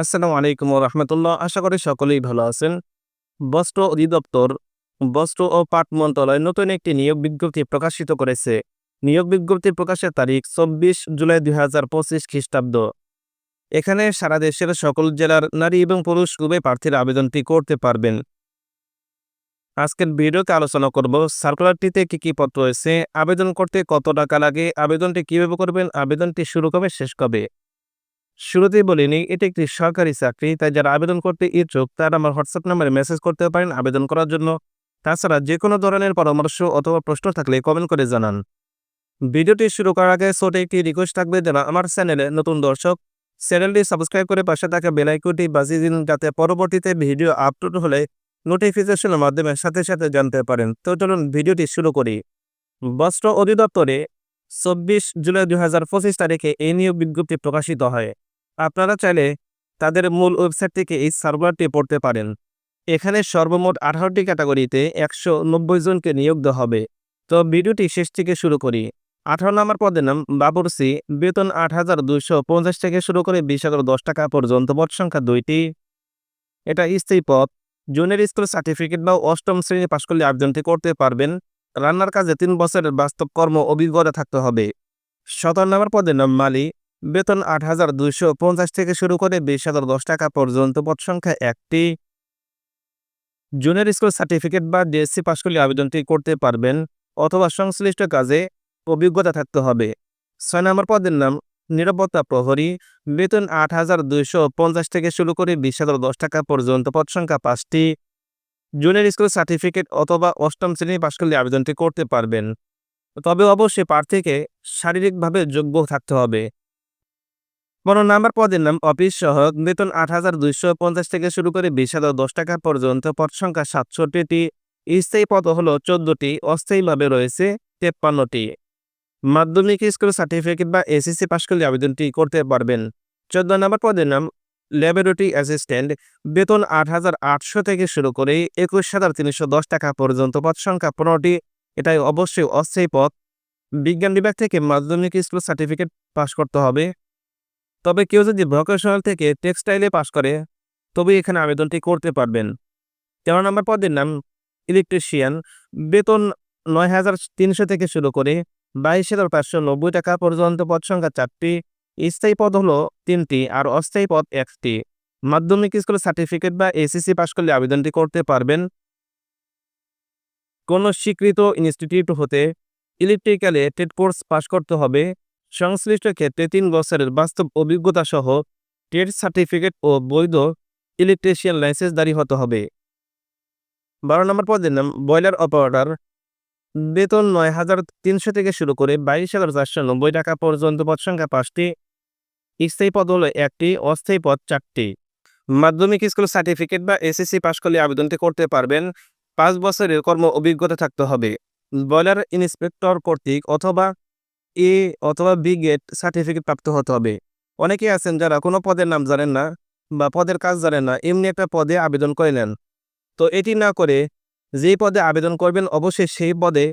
আসসালামু আলাইকুম রহমতুল্লাহ। আশা করি সকলেই ভালো আছেন। বস্ত্র অধিদপ্তর, বস্ত্র ও পাট মন্ত্রণালয় নতুন একটি নিয়োগ বিজ্ঞপ্তি প্রকাশিত করেছে। নিয়োগ বিজ্ঞপ্তি প্রকাশের তারিখ চব্বিশ জুলাই দুই হাজার পঁচিশ খ্রিস্টাব্দ। এখানে সারা দেশের সকল জেলার নারী এবং পুরুষ উভয় প্রার্থীর আবেদনটি করতে পারবেন। আজকের ভিডিওতে আলোচনা করব সার্কুলারটিতে কি কি পত্র রয়েছে, আবেদন করতে কত টাকা লাগে, আবেদনটি কীভাবে করবেন, আবেদনটি শুরু কবে, শেষ কবে? শুরুতেই বলিনি এটি একটি সরকারি চাকরি, তাই যারা আবেদন করতে ইচ্ছুক, তারা আমার হোয়াটসঅ্যাপ নাম্বারে মেসেজ করতে পারেন আবেদন করার জন্য। তাছাড়া যে কোনো ধরনের পরামর্শ অথবা প্রশ্ন থাকলে কমেন্ট করে জানান। ভিডিওটি শুরু করার আগে ছোট একটি রিকোয়েস্ট থাকবে যারা আমার চ্যানেলে নতুন দর্শক। চ্যানেলটি সাবস্ক্রাইব করে পাশে থাকা বেলাইকুটি বাজিয়ে দিন, যাতে পরবর্তীতে ভিডিও আপলোড হলে নোটিফিকেশনের মাধ্যমে সাথে সাথে জানতে পারেন। তো চলুন ভিডিওটি শুরু করি। বস্ত্র অধিদপ্তরে চব্বিশ জুলাই দুই হাজার পঁচিশ তারিখে এই নিয়োগ বিজ্ঞপ্তি প্রকাশিত হয়। আপনারা চাইলে তাদের মূল ওয়েবসাইট থেকে এই সার্ভারটি পড়তে পারেন। এখানে সর্বমোট আঠারোটি ক্যাটাগরিতে একশো নব্বই জনকে নিয়োগ দেওয়া হবে। তো ভিডিওটি শেষ থেকে শুরু করি। আঠারো নম্বর পদের নাম বাবরসি বেতন আট হাজার দুইশো পঞ্চাশ থেকে শুরু করে বিশ হাজার দশ টাকা পর্যন্ত পদ সংখ্যা দুইটি। এটা স্থায়ী পদ। জুনিয়র স্কুল সার্টিফিকেট বা অষ্টম শ্রেণি পাশ করলে আবেদনটি করতে পারবেন। রান্নার কাজে তিন বছরের বাস্তব কর্ম অভিজ্ঞতা থাকতে হবে। সতেরো নম্বর পদের নাম মালি। বেতন আট হাজার দুইশো পঞ্চাশ থেকে শুরু করে বিশ হাজার দশ টাকা পর্যন্ত পদ সংখ্যা একটি। জুনিয়র স্কুল সার্টিফিকেট বা ডিএসসি পাশ করলে আবেদনটি করতে পারবেন অথবা সংশ্লিষ্ট কাজে অভিজ্ঞতা থাকতে হবে। ছয় নম্বর পদের নাম নিরাপত্তা প্রহরী। বেতন আট হাজার দুইশো পঞ্চাশ থেকে শুরু করে বিশ হাজার দশ টাকা পর্যন্ত পদ সংখ্যা পাঁচটি। জুনিয়র স্কুল সার্টিফিকেট অথবা অষ্টম শ্রেণি পাশ করলে আবেদনটি করতে পারবেন। তবে অবশ্যই প্রার্থীকে শারীরিকভাবে যোগ্য থাকতে হবে। পনেরো নাম্বার পদের নাম, অফিস সহক বেতন আট হাজার দুইশো পঞ্চাশ থেকে শুরু করে বিশ হাজার দশ টাকা পর্যন্ত, পদ সংখ্যা সাতষট্টিটি। স্থায়ী পদ হল চোদ্দটি, অস্থায়ীভাবে রয়েছে তেপ্পান্নটি। মাধ্যমিক স্কুল সার্টিফিকেট বা এসএসসি পাশ করলে আবেদনটি করতে পারবেন। চোদ্দ নম্বর পদের নাম, ল্যাবরেটরি অ্যাসিস্ট্যান্ট। বেতন আট হাজার আটশো থেকে শুরু করে একুশ হাজার তিনশো দশ টাকা পর্যন্ত, পদ সংখ্যা পনেরোটি। এটাই অবশ্যই অস্থায়ী পদ। বিজ্ঞান বিভাগ থেকে মাধ্যমিক স্কুল সার্টিফিকেট পাশ করতে হবে। তবে কেউ যদি ভোকেশনাল থেকে টেক্সটাইলে পাশ করে তবে এখানে আবেদনটি করতে পারবেন। তেরো নম্বর পদের নাম ইলেকট্রিশিয়ান। বেতন নয় হাজার তিনশো থেকে শুরু করে বাইশ হাজার পাঁচশো নব্বই টাকা পর্যন্ত পদ সংখ্যা চারটি, স্থায়ী পদ হলো তিনটি আর অস্থায়ী পদ একটি। মাধ্যমিক স্কুল সার্টিফিকেট বা এসএসসি পাশ করলে আবেদনটি করতে পারবেন। কোনো স্বীকৃত ইনস্টিটিউট হতে ইলেকট্রিক্যালে টেট কোর্স পাশ করতে হবে। সংশ্লিষ্ট ক্ষেত্রে তিন বছরের বাস্তব অভিজ্ঞতা সহ ট্রেড সার্টিফিকেট ও বৈধ ইলেকট্রিশিয়ান লাইসেন্সদারি হতে হবে। বারো নম্বর পদের নাম বয়লার অপারেটর। বেতন নয় হাজার তিনশো থেকে শুরু করে বাইশ হাজার চারশো নব্বই টাকা পর্যন্ত পদ সংখ্যা পাঁচটি। স্থায়ী পদ হলো একটি, অস্থায়ী পদ চারটি। মাধ্যমিক স্কুল সার্টিফিকেট বা এসএসসি পাশ করলে আবেদনটি করতে পারবেন। পাঁচ বছরের কর্ম অভিজ্ঞতা থাকতে হবে। বয়লার ইন্সপেক্টর কর্তৃক অথবা এ অথবা বি গেট সার্টিফিকেট প্রাপ্ত হতে হবে। অনেকে আছেন যারা কোনো পদের নাম জানেন না বা পদের কাজ জানেন না, এমনি একটা পদে আবেদন করে নেন। তো এটি না করে যেই পদে আবেদন করবেন, অবশ্যই সেই পদে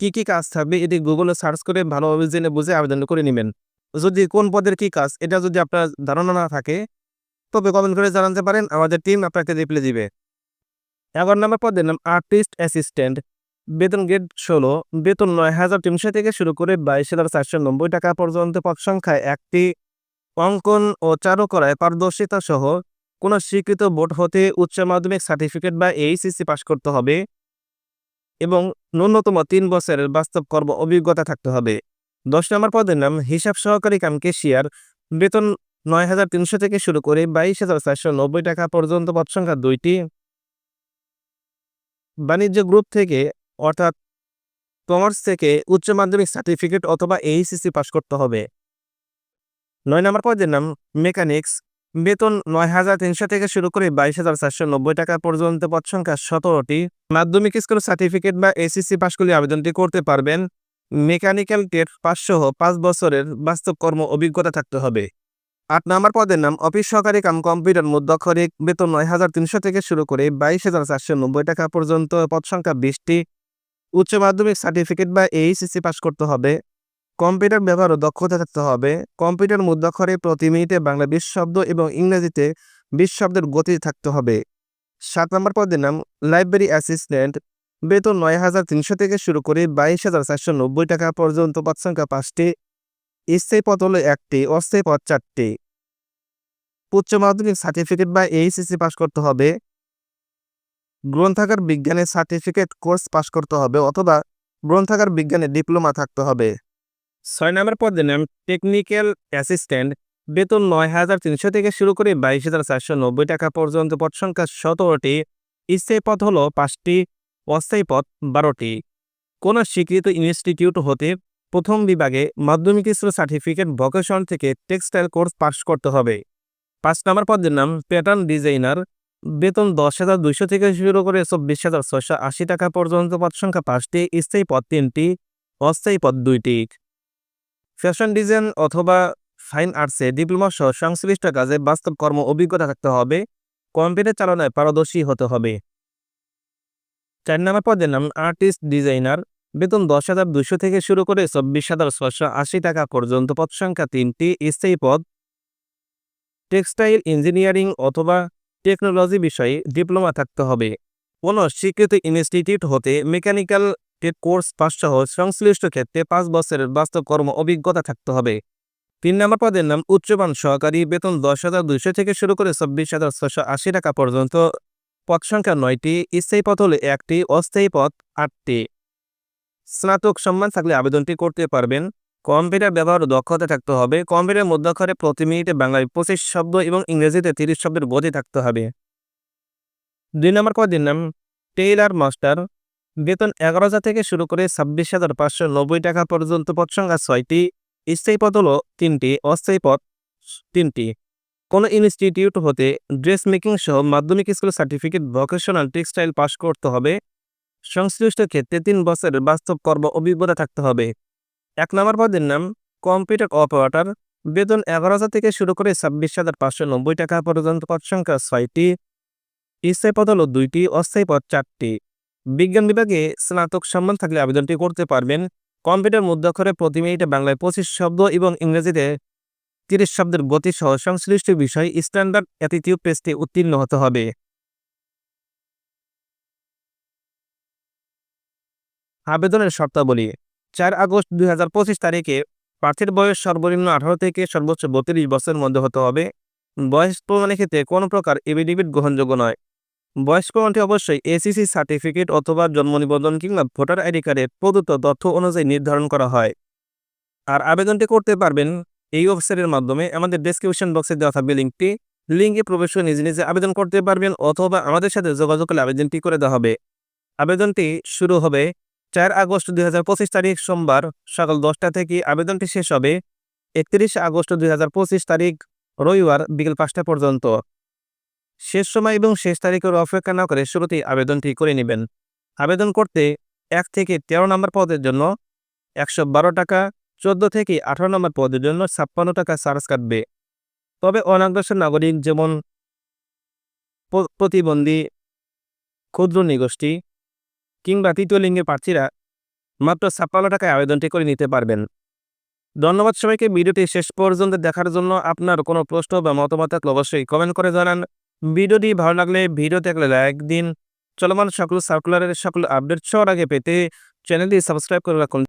কি কি কাজ থাকবে এটি গুগলে সার্চ করে ভালোভাবে জেনে বুঝে আবেদন করে নেবেন। যদি কোন পদের কি কাজ, এটা যদি আপনার ধারণা না থাকে, তবে কমেন্ট করে জানাতে পারেন, আমাদের টিম আপনাকে রিপ্লাই দিবে। এগারো নম্বর পদের নাম আর্টিস্ট অ্যাসিস্ট্যান্ট বেতন গ্রেড ষোলো। বেতন নয় হাজার তিনশো থেকে শুরু করে বাইশ হাজার চারশো নব্বই টাকা পর্যন্ত পদ সংখ্যায় একটি অঙ্কন ও চারুকলায় পারদর্শিতা সহ কোনো স্বীকৃত বোর্ড হতে উচ্চ মাধ্যমিক সার্টিফিকেট বা এইচএসসি পাশ করতে হবে এবং ন্যূনতম তিন বছরের বাস্তব কর্ম অভিজ্ঞতা থাকতে হবে। দশ নম্বর পদের নাম হিসাব সহকারী কাম কেশিয়ার বেতন নয় হাজার তিনশো থেকে শুরু করে বাইশ হাজার চারশো নব্বই টাকা পর্যন্ত পদ সংখ্যা দুইটি। বাণিজ্য গ্রুপ থেকে অর্থাৎ কমার্স থেকে উচ্চ মাধ্যমিক সার্টিফিকেট অথবা এইচএসসি পাশ করতে হবে। নয় নম্বর পদের নাম মেকানিক্স। বেতন নয় হাজার তিনশো থেকে শুরু করে বাইশ হাজার চারশো নব্বই টাকা পর্যন্ত পদ সংখ্যা সতেরোটি। মাধ্যমিক স্কুল সার্টিফিকেট বা এসএসসি পাশ করলে আবেদনটি করতে পারবেন। মেকানিক্যাল টেট পাঁচ সহ পাঁচ বছরের বাস্তব কর্ম অভিজ্ঞতা থাকতে হবে। আট নম্বর পদের নাম অফিস সহকারী কাম কম্পিউটার মুদ্রাক্ষরিক বেতন নয় হাজার তিনশো থেকে শুরু করে বাইশ হাজার চারশো নব্বই টাকা পর্যন্ত পদ সংখ্যা বিশটি। উচ্চ মাধ্যমিক সার্টিফিকেট বা এইচএসসি পাশ করতে হবে। কম্পিউটার ব্যবহারও দক্ষতা থাকতে হবে। কম্পিউটার মুদ্রাক্ষরে প্রতি মিনিটে বাংলা বিশ শব্দ এবং ইংরেজিতে বিশ শব্দের গতি থাকতে হবে। সাত নম্বর পদের নাম লাইব্রেরি অ্যাসিস্ট্যান্ট বেতন নয় হাজার তিনশো থেকে শুরু করে বাইশ হাজার চারশো নব্বই টাকা পর্যন্ত পদ সংখ্যা পাঁচটি। স্থায়ী পদ হলো একটি, অস্থায়ী পদ চারটি। উচ্চ মাধ্যমিক সার্টিফিকেট বা এইচএসসি পাস করতে হবে। গ্রন্থাগার বিজ্ঞানে সার্টিফিকেট কোর্স পাস করতে হবে অথবা গ্রন্থাগার বিজ্ঞানে ডিপ্লোমা থাকতে হবে। ছয় নম্বর পদের নাম টেকনিক্যাল অ্যাসিস্ট্যান্ট। বেতন নয় হাজার তিনশো থেকে শুরু করে বাইশ হাজার চারশো নব্বই টাকা পর্যন্ত, পদ সংখ্যা সতেরোটি। স্থায়ী পদ হল পাঁচটি, অস্থায়ী পদ বারোটি। কোনো স্বীকৃত ইনস্টিটিউট হতে প্রথম বিভাগে মাধ্যমিক স্তর সার্টিফিকেট ভোকেশন থেকে টেক্সটাইল কোর্স পাস করতে হবে। পাঁচ নম্বর পদের নাম প্যাটার্ন ডিজাইনার। বেতন দশ হাজার দুইশো থেকে শুরু করে চব্বিশ হাজার ছয়শো আশি টাকা পর্যন্ত পদ সংখ্যা পাঁচটি, স্থায়ী পদ তিনটি, অস্থায়ী পদ দুইটি। ফ্যাশন ডিজাইন অথবা ফাইন আর্টসে ডিপ্লোমা সহ সংশ্লিষ্ট কাজে বাস্তব কর্ম অভিজ্ঞতা থাকতে হবে, কম্পিউটার চালনায় পারদর্শী হতে হবে। চার নম্বর পদের নাম আর্টিস্ট ডিজাইনার, বেতন দশ হাজার দুশো থেকে শুরু করে চব্বিশ হাজার ছশো আশি টাকা পর্যন্ত পদ সংখ্যা তিনটি, স্থায়ী পদ। টেক্সটাইল ইঞ্জিনিয়ারিং অথবা টেকনোলজি বিষয়ে ডিপ্লোমা থাকতে হবে। কোনো স্বীকৃত ইনস্টিটিউট হতে মেকানিক্যাল কোর্স পাস সহ সংশ্লিষ্ট ক্ষেত্রে পাঁচ বছরের বাস্তব কর্ম অভিজ্ঞতা থাকতে হবে। তিন নম্বর পদের নাম উচ্চমান সহকারী বেতন দশ হাজার দুইশো থেকে শুরু করে চব্বিশ হাজার ছশো আশি টাকা পর্যন্ত। পদ সংখ্যা নয়টি, স্থায়ী পদ হলে একটি, অস্থায়ী পদ আটটি। স্নাতক সম্মান থাকলে আবেদনটি করতে পারবেন। কম্পিউটার ব্যবহার দক্ষতা থাকতে হবে। কম্পিউটার মধ্যাক্ষরে প্রতি মিনিটে বাংলায় পঁচিশ শব্দ এবং ইংরেজিতে তিরিশ শব্দের গতি থাকতে হবে। দুই নম্বর পদের নাম, টেইলার মাস্টার। বেতন এগারো হাজার থেকে শুরু করে ছাব্বিশ হাজার পাঁচশো নব্বই টাকা পর্যন্ত পদ সংখ্যা ছয়টি। স্থায়ী পদ হল তিনটি, অস্থায়ী পদ তিনটি। কোনো ইনস্টিটিউট হতে ড্রেস মেকিং সহ মাধ্যমিক school certificate, vocational, textile pass করতে হবে। সংশ্লিষ্ট ক্ষেত্রে তিন বছরের বাস্তব কর্ম অভিজ্ঞতা থাকতে হবে। এক নম্বর পদের নাম, কম্পিউটার অপারেটর। বেতন এগারো হাজার থেকে শুরু করে ছাব্বিশ হাজার পাঁচশো নব্বই টাকা পর্যন্ত পদ সংখ্যা ছয়টি। স্থায়ী পদ হল দুইটি, অস্থায়ী পদ চারটি। বিজ্ঞান বিভাগে স্নাতক সম্মান থাকলে আবেদনটি করতে পারবেন। কম্পিউটার মুদ্রাক্ষরে প্রতি মিনিটে বাংলায় পঁচিশ শব্দ এবং ইংরেজিতে তিরিশ শব্দের গতি সহ সংশ্লিষ্ট বিষয় স্ট্যান্ডার্ড অ্যাটিটিউড টেস্টে উত্তীর্ণ হতে হবে। আবেদনের শর্তাবলী চার আগস্ট দুই হাজার পঁচিশ তারিখে প্রার্থীর বয়স সর্বনিম্ন আঠারো থেকে সর্বোচ্চ বত্রিশ বছরের মধ্যে হতে হবে। বয়স প্রমাণের ক্ষেত্রে কোনো প্রকার এভিডেভিট গ্রহণযোগ্য নয়। বয়স প্রমাণটি অবশ্যই এসিসি সার্টিফিকেট অথবা জন্ম নিবন্ধন কিংবা ভোটার আইডি কার্ডের প্রদত্ত তথ্য অনুযায়ী নির্ধারণ করা হয়। আর আবেদনটি করতে পারবেন এই ওয়েবসাইটের মাধ্যমে। আমাদের ডেসক্রিপশন বক্সে দেওয়া থাকবে লিঙ্কটি। লিঙ্কে প্রবেশ করে নিজে নিজে আবেদন করতে পারবেন অথবা আমাদের সাথে যোগাযোগ করলে আবেদনটি করে দেওয়া হবে। আবেদনটি শুরু হবে চার আগস্ট দুই হাজার পঁচিশ তারিখ সোমবার সকাল দশটা থেকে আবেদনটি শেষ হবে। একত্রিশ আগস্ট দুই হাজার পঁচিশ তারিখ রবিবার বিকেল পাঁচটা পর্যন্ত। শেষ সময় এবং শেষ তারিখের অপেক্ষা না করে শুরুতেই আবেদনটি করে নেবেন। আবেদন করতে এক থেকে তেরো নম্বর পদের জন্য একশো বারো টাকা, চোদ্দ থেকে আঠারো নম্বর পদের জন্য ছাপ্পান্ন টাকা চার্জ কাটবে। তবে অনাগ্রসর নাগরিক যেমন প্রতিবন্ধী, ক্ষুদ্র নিগোষ্ঠী কিংবা তৃতীয় লিঙ্গের প্রার্থীরা মাত্র ছাপ্পান্ন টাকায় আবেদনটি করে নিতে পারবেন। ধন্যবাদ সবাইকে, ভিডিওটি শেষ পর্যন্ত দেখার জন্য আপনার কোনো প্রশ্ন বা মতামত থাকলে অবশ্যই কমেন্ট করে জানান। ভিডিওটি ভালো লাগলে ভিডিও থাকলে লাইক দিন। চলমান সকল সার্কুলারের সকল আপডেট সবার আগে পেতে চ্যানেলটি সাবস্ক্রাইব করে রাখুন।